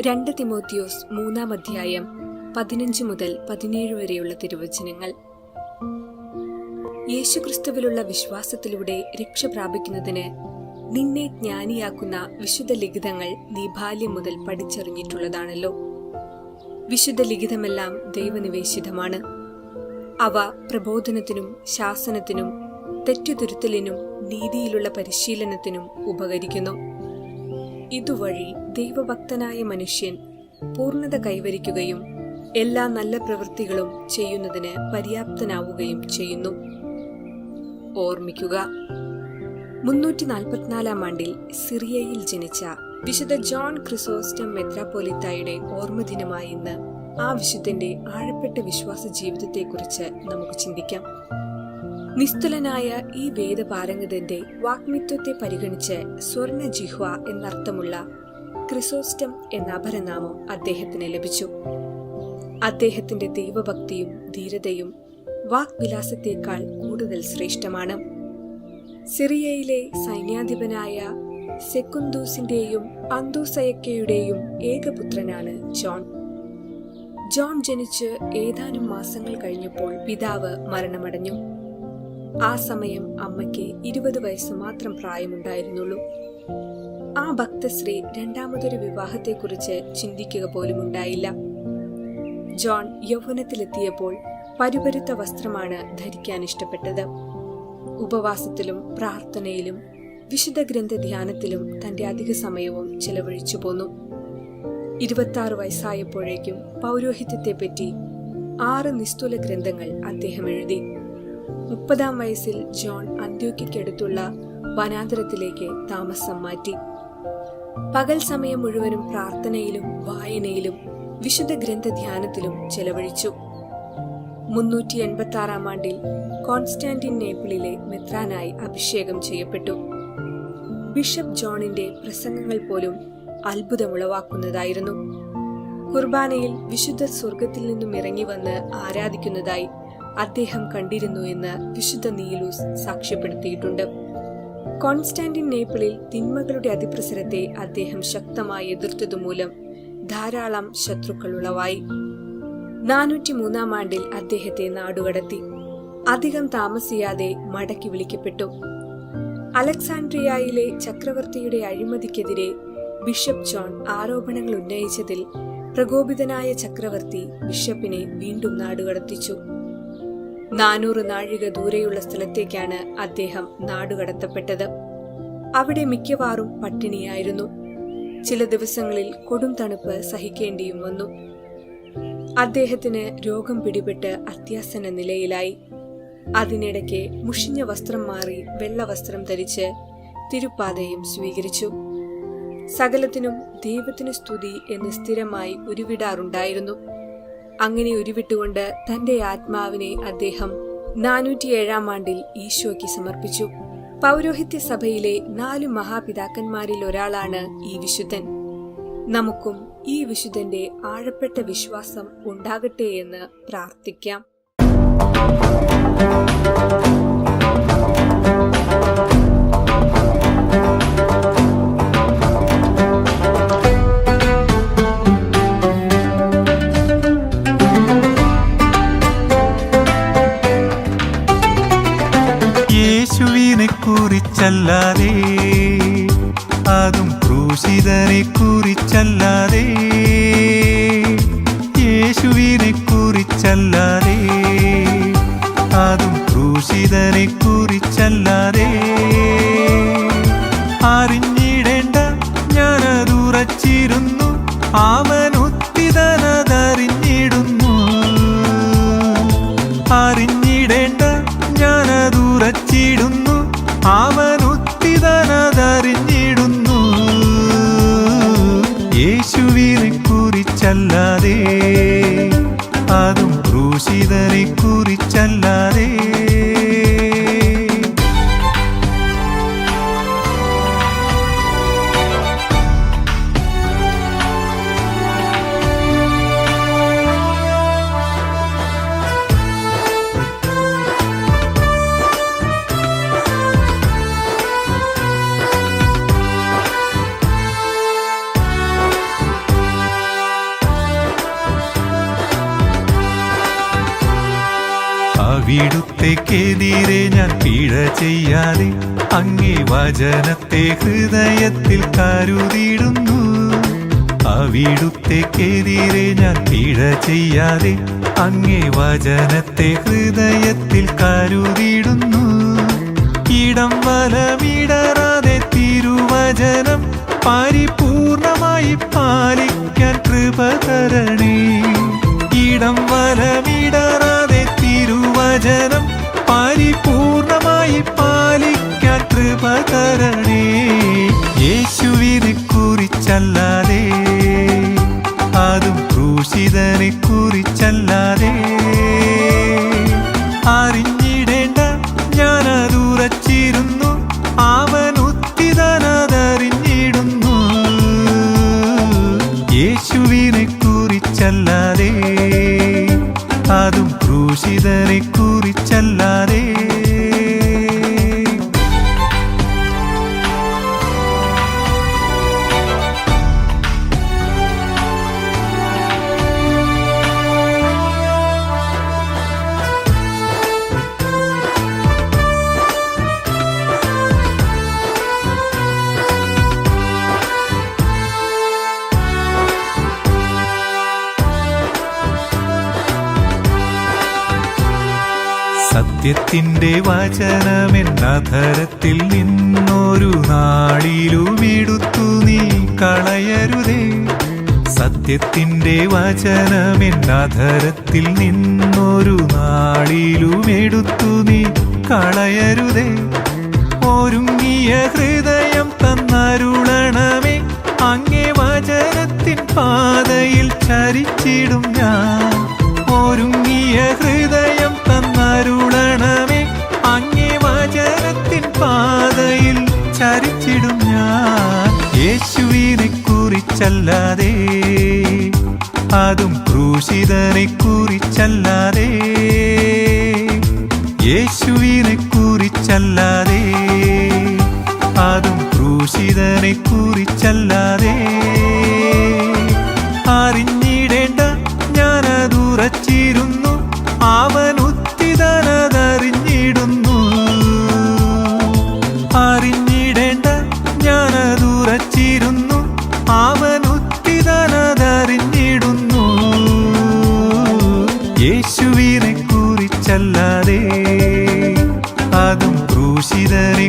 രണ്ട് തിമോത്തിയോസ് മൂന്നാം അധ്യായം പതിനഞ്ച് മുതൽ പതിനേഴ് വരെയുള്ള തിരുവചനങ്ങൾ. യേശുക്രിസ്തുവിലുള്ള വിശ്വാസത്തിലൂടെ രക്ഷ പ്രാപിക്കുന്നതിന് നിന്നെ ജ്ഞാനിയാക്കുന്ന വിശുദ്ധ ലിഖിതങ്ങൾ നീ ബാല്യം മുതൽ പഠിച്ചറിഞ്ഞിട്ടുള്ളതാണല്ലോ. വിശുദ്ധ ലിഖിതമെല്ലാം ദൈവനിവേശിതമാണ്. അവ പ്രബോധനത്തിനും ശാസനത്തിനും തെറ്റുതിരുത്തലിനും നീതിയിലുള്ള പരിശീലനത്തിനും ഉപകരിക്കുന്നു. ഇതുവഴി ദൈവഭക്തനായ മനുഷ്യൻ പൂർണത കൈവരിക്കുകയും എല്ലാ നല്ല പ്രവൃത്തികളും ചെയ്യുന്നതിന് പര്യാപ്തനാവുകയും ചെയ്യുന്നു. ഓർമ്മിക്കുക മുന്നൂറ്റി നാൽപ്പത്തിനാലാം ആണ്ടിൽ സിറിയയിൽ ജനിച്ച വിശുദ്ധ ജോൺ ക്രിസോസ്റ്റം മെത്രാപോലിത്തായുടെ ഓർമ്മദിനമായ ഇന്ന് ആ വിശുദ്ധന്റെ ആഴപ്പെട്ട വിശ്വാസ ജീവിതത്തെക്കുറിച്ച് നമുക്ക് ചിന്തിക്കാം. നിസ്തുലനായ ഈ വേദപാരംഗതന്റെ വാഗ്മിത്വത്തെ പരിഗണിച്ച് സ്വർണ ജിഹ്വ എന്നർത്ഥമുള്ള ക്രിസോസ്റ്റം എന്ന അപരനാമം അദ്ദേഹത്തിന് ലഭിച്ചു. അദ്ദേഹത്തിന്റെ ദൈവഭക്തിയും ധീരതയും വാഗ്വിലാസത്തേക്കാൾ കൂടുതൽ ശ്രേഷ്ഠമാണ്. സിറിയയിലെ സൈന്യാധിപനായ സെക്കുന്തൂസിന്റെയും അന്തൂസയക്കയുടെയും ഏകപുത്രനാണ് ജോൺ. ജോൺ ജനിച്ച് ഏതാനും മാസങ്ങൾ കഴിഞ്ഞപ്പോൾ പിതാവ് മരണമടഞ്ഞു. ആ സമയം അമ്മയ്ക്ക് ഇരുപത് വയസ്സ് മാത്രം പ്രായമുണ്ടായിരുന്നുള്ളൂ. ആ ഭക്തശ്രീ രണ്ടാമതൊരു വിവാഹത്തെക്കുറിച്ച് ചിന്തിക്കുക പോലും ഉണ്ടായില്ല ജോൺ യൗവനത്തിലെത്തിയപ്പോൾ പരുപരുത്ത വസ്ത്രമാണ് ധരിക്കാൻ ഇഷ്ടപ്പെട്ടത്. ഉപവാസത്തിലും പ്രാർത്ഥനയിലും വിശുദ്ധ ഗ്രന്ഥ ധ്യാനത്തിലും തന്റെ അധിക സമയവും ചെലവഴിച്ചു പോന്നു. ഇരുപത്തി വയസ്സായപ്പോഴേക്കും പൗരോഹിത്യത്തെപ്പറ്റി ആറ് നിസ്തുല ഗ്രന്ഥങ്ങൾ അദ്ദേഹം എഴുതി. മുപ്പതാം വയസ്സിൽ ജോൺ അന്ത്യോക്കടുത്തുള്ള വനാന്തരത്തിലേക്ക് താമസം മാറ്റി. പകൽ സമയം മുഴുവനും പ്രാർത്ഥനയിലും വായനയിലും വിശുദ്ധ ഗ്രന്ഥ ധ്യാനത്തിലും ചെലവഴിച്ചു. മുന്നൂറ്റി എൺപത്തി ആറാം ആണ്ടിൽ കോൺസ്റ്റാന്റിൻ നേപ്പിളിലെ മെത്രാനായി അഭിഷേകം ചെയ്യപ്പെട്ടു. ബിഷപ്പ് ജോണിന്റെ പ്രസംഗങ്ങൾ പോലും അത്ഭുതമുളവാക്കുന്നതായിരുന്നു. കുർബാനയിൽ വിശുദ്ധ സ്വർഗത്തിൽ നിന്നും ഇറങ്ങി വന്ന് ആരാധിക്കുന്നതായി അദ്ദേഹം കണ്ടിരുന്നു എന്ന് വിശുദ്ധ നീലൂസ് സാക്ഷ്യപ്പെടുത്തിയിട്ടുണ്ട്. കോൺസ്റ്റാന്റിൻ നേപ്പിളിൽ തിന്മകളുടെ അതിപ്രസരത്തെ അദ്ദേഹം ശക്തമായി എതിർത്തതുമൂലം ധാരാളം ശത്രുക്കൾ ഉളവായി നാനൂറ്റി മൂന്നാം ആണ്ടിൽ അദ്ദേഹത്തെ നാടുകടത്തി. അധികം താമസിയാതെ മടക്കി വിളിക്കപ്പെട്ടു. അലക്സാൻഡ്രിയയിലെ ചക്രവർത്തിയുടെ അഴിമതിക്കെതിരെ ബിഷപ്പ് ജോൺ ആരോപണങ്ങൾ ഉന്നയിച്ചതിൽ പ്രകോപിതനായ ചക്രവർത്തി ബിഷപ്പിനെ വീണ്ടും നാടുകടത്തിച്ചു. നാനൂറ് നാഴിക ദൂരെയുള്ള സ്ഥലത്തേക്കാണ് അദ്ദേഹം നാടുകടത്തപ്പെട്ടത് അവിടെ മിക്കവാറും പട്ടിണിയായിരുന്നു. ചില ദിവസങ്ങളിൽ കൊടും തണുപ്പ് സഹിക്കേണ്ടിയും വന്നു. അദ്ദേഹത്തിന് രോഗം പിടിപെട്ട് അത്യാസന നിലയിലായി. അതിനിടയ്ക്ക് മുഷിഞ്ഞ വസ്ത്രം മാറി വെള്ള വസ്ത്രം ധരിച്ച് തിരുപ്പാതയും സ്വീകരിച്ചു. സകലത്തിനും ദൈവത്തിന് സ്തുതി എന്ന് സ്ഥിരമായി ഉരുവിടാറുണ്ടായിരുന്നു. അങ്ങനെ ഉരുവിട്ടുകൊണ്ട് തന്റെ ആത്മാവിനെ അദ്ദേഹം നാനൂറ്റിയേഴാം ആണ്ടിൽ ഈശോയ്ക്ക് സമർപ്പിച്ചു. പൗരോഹിത്യ സഭയിലെ നാലു മഹാപിതാക്കന്മാരിൽ ഒരാളാണ് ഈ വിശുദ്ധൻ. നമുക്കും ഈ വിശുദ്ധന്റെ ആഴപ്പെട്ട വിശ്വാസം ഉണ്ടാകട്ടെ എന്ന് പ്രാർത്ഥിക്കാം. കുറിച്ചല്ലാതെ അതും ക്രൂശിതനെ കുറിച്ചല്ലാതെ യേശുവിനെ കുറിച്ചല്ലാതെ അതും ക്രൂശിതനെ കുറിച്ചല്ലാതെ. അറിഞ്ഞിടേണ്ട ഞാനതുറച്ചിരുന്നു അവനുത്തിതനതറിഞ്ഞിടുന്നു. അറിഞ്ഞിടേണ്ട ഞാനതുറച്ചിടുന്നു അവനുത്തിതനതറിഞ്ഞിടുന്നു യേശുവിനെ കുറിച്ചല്ലാതെ അതും ക്രൂശിതനെ കുറിച്ചല്ലാതെ അവിടുത്തേക്കെതിരെ ഞാൻ പിഴ ചെയ്യാതെ അങ്ങേ വചനത്തെ ഹൃദയത്തിൽ കരുതിയിടുന്നു. അവിടുത്തേക്കെതിരെ ഞാൻ പിഴ ചെയ്യാതെ അങ്ങേ വചനത്തെ ഹൃദയത്തിൽ കരുതിയിടുന്നു. ഇടം വലമിടറാതെ തിരുവചനം പരിപൂർണമായി പാലിക്കാൻ കൃപ തരണേ അതും ക്രൂശിതനെ കുറിച്ചല്ലാതെ. അറിഞ്ഞിടേണ്ട അവൻ ഉത്തിതനതറിഞ്ഞിടുന്നു. യേശുവിനെ കുറിച്ചല്ലാതെ. അതും ക്രൂശിതനെ സത്യത്തിന്റെ വചനമെന്നധരത്തിൽ നിന്നൊരു നാളിലുമിടുത്തു നീ കളയരുതേ. സത്യത്തിന്റെ വചനമെന്നധരത്തിൽ നിന്നൊരു നാളിലുമെടുത്തു നീ കളയരുതേ. ഒരുങ്ങിയ ഹൃദയം തന്നരുളണമേ അങ്ങേ വചനത്തിൻ പാതയിൽ ചരിച്ചിടും ഞാൻ. ഒരുങ്ങിയ ഹൃദയം തന്നരുളണമേ. അങ്ങേ വചനത്തിൻ പാതയിൽ ചരിച്ചിടും ഞാൻ. യേശുവിനെ കുറിച്ചല്ലാതെ അതും ക്രൂശിതനെ കുറിച്ചല്ലാതെ. യേശുവിനെ കുറിച്ചല്ലാതെ അതും ക്രൂശിതനെ കുറിച്ചല്ലാതെ. ഞാനതുറച്ചിരുന്നു അവൻ ഉത്തിതനതറിഞ്ഞിടുന്നു. അറിഞ്ഞിടേണ്ട ഞാനതുറച്ചിരുന്നു അവൻ ഉത്തിതനതറിഞ്ഞിടുന്നു. യേശുവിനെ കുറിച്ചല്ലാതെ അതും ക്രൂശിതനെ